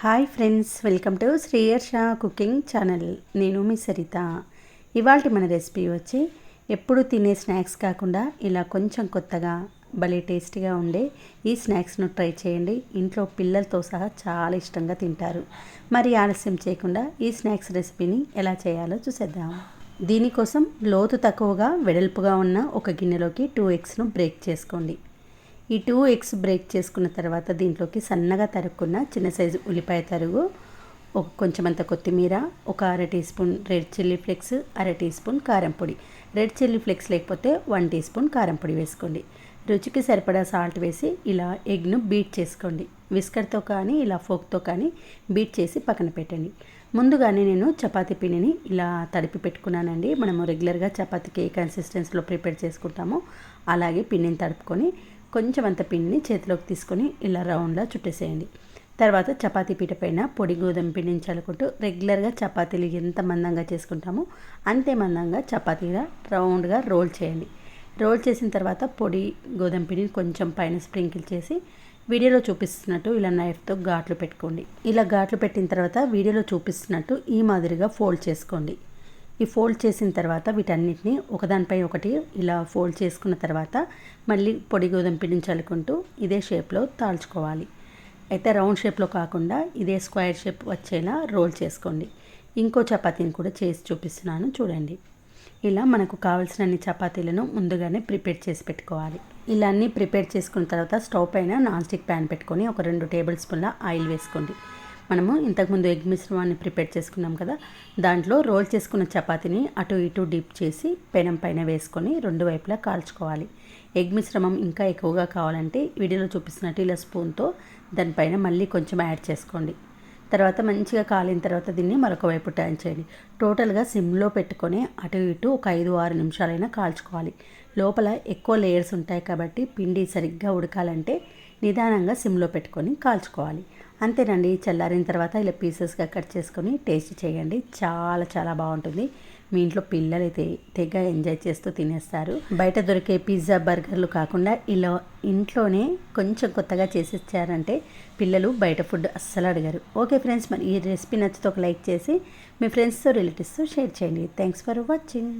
Hi friends welcome to Sriyarsha cooking channel నేను మీ సరిత. ఇవాళ మన రెసిపీ వచ్చి ఎప్పుడు తినే స్నాక్స్ కాకుండా ఇలా కొంచెం కొత్తగా భలే టేస్టీగా ఉండే ఈ స్నాక్స్ను ట్రై చేయండి. ఇంట్లో పిల్లలతో సహా చాలా ఇష్టంగా తింటారు. మరి ఆలస్యం చేయకుండా ఈ స్నాక్స్ రెసిపీని ఎలా చేయాలో చూసేద్దాం. దీనికోసం లోతు తక్కువగా వెడల్పుగా ఉన్న ఒక గిన్నెలోకి టూ ఎగ్స్ను బ్రేక్ చేసుకోండి. ఈ టూ ఎగ్స్ బ్రేక్ చేసుకున్న తర్వాత దీంట్లోకి సన్నగా తరుక్కున్న చిన్న సైజు ఉల్లిపాయ తరుగు ఒక కొంచెమంత కొత్తిమీర ఒక అర teaspoon red chilli flakes అర టీ స్పూన్ కారం పొడి. రెడ్ చిల్లీ ఫ్లేక్స్ లేకపోతే వన్ టీ స్పూన్ కారం పొడి వేసుకోండి. రుచికి సరిపడా సాల్ట్ వేసి ఇలా ఎగ్ను బీట్ చేసుకోండి. విస్కర్తో కానీ ఇలా ఫోక్తో కానీ బీట్ చేసి పక్కన పెట్టండి. ముందుగానే నేను చపాతీ పిండిని ఇలా తడిపి పెట్టుకున్నానండి. మనము రెగ్యులర్గా చపాతీకి ఏ కన్సిస్టెన్సీలో ప్రిపేర్ చేసుకుంటామో అలాగే పిండిని తడుపుకొని కొంచెం అంత పిండిని చేతిలోకి తీసుకొని ఇలా రౌండ్లా చుట్టేసేయండి. తర్వాత చపాతీ పీట పైన పొడి గోధుమ పిండిని చల్లుకుంటూ రెగ్యులర్గా చపాతీలు ఎంత మందంగా చేసుకుంటామో అంతే మందంగా చపాతీగా రౌండ్గా రోల్ చేయండి. రోల్ చేసిన తర్వాత పొడి గోధుమ పిండిని కొంచెం పైన స్ప్రింకిల్ చేసి వీడియోలో చూపిస్తున్నట్టు ఇలా నైఫ్తో ఘాట్లు పెట్టుకోండి. ఇలా ఘాట్లు పెట్టిన తర్వాత వీడియోలో చూపిస్తున్నట్టు ఈ మాదిరిగా ఫోల్డ్ చేసుకోండి. ఈ ఫోల్డ్ చేసిన తర్వాత వీటన్నిటిని ఒకదానిపై ఒకటి ఇలా ఫోల్డ్ చేసుకున్న తర్వాత మళ్ళీ పొడి గోధుమ పిండిని చల్లుకుంటూ ఇదే షేప్లో తాల్చుకోవాలి. అయితే రౌండ్ షేప్లో కాకుండా ఇదే స్క్వేర్ షేప్ వచ్చేలా రోల్ చేసుకోండి. ఇంకో చపాతీని కూడా చేసి చూపిస్తున్నాను చూడండి. ఇలా మనకు కావాల్సినన్ని చపాతీలను ముందుగానే ప్రిపేర్ చేసి పెట్టుకోవాలి. ఇలా అన్నీ ప్రిపేర్ చేసుకున్న తర్వాత స్టవ్ పైన నాన్ స్టిక్ ప్యాన్ పెట్టుకొని ఒక రెండు టేబుల్ స్పూన్ల ఆయిల్ వేసుకోండి. మనము ఇంతకుముందు ఎగ్ మిశ్రమాన్ని ప్రిపేర్ చేసుకున్నాం కదా దాంట్లో రోల్ చేసుకున్న చపాతీని అటు ఇటు డిప్ చేసి పెనం పైన వేసుకొని రెండు వైపులా కాల్చుకోవాలి. ఎగ్ మిశ్రమం ఇంకా ఎక్కువగా కావాలంటే వీడియోలో చూపిస్తున్నట్టు ఇలా స్పూన్తో దానిపైన మళ్ళీ కొంచెం యాడ్ చేసుకోండి. తర్వాత మంచిగా కాలిన తర్వాత దీన్ని మరొక వైపు టర్న్ చేయండి. టోటల్గా సిమ్లో పెట్టుకొని అటు ఇటు ఒక ఐదు ఆరు నిమిషాలైనా కాల్చుకోవాలి. లోపల ఎక్కువ లేయర్స్ ఉంటాయి కాబట్టి పిండి సరిగ్గా ఉడకాలంటే నిదానంగా సిమ్లో పెట్టుకొని కాల్చుకోవాలి. అంతేనండి చల్లారిన తర్వాత ఇలా పీసెస్గా కట్ చేసుకొని టేస్ట్ చేయండి. చాలా చాలా బాగుంటుంది. మీ ఇంట్లో పిల్లలు అయితే తెగ ఎంజాయ్ చేస్తూ తినేస్తారు. బయట దొరికే పిజ్జా బర్గర్లు కాకుండా ఇలా ఇంట్లోనే కొంచెం కొత్తగా చేసిచ్చారంటే పిల్లలు బయట ఫుడ్ అస్సలు అడిగారు. ఓకే ఫ్రెండ్స్ మరి ఈ రెసిపీ నచ్చితే ఒక లైక్ చేసి మీ ఫ్రెండ్స్తో రిలేటివ్స్తో షేర్ చేయండి. Thanks for watching.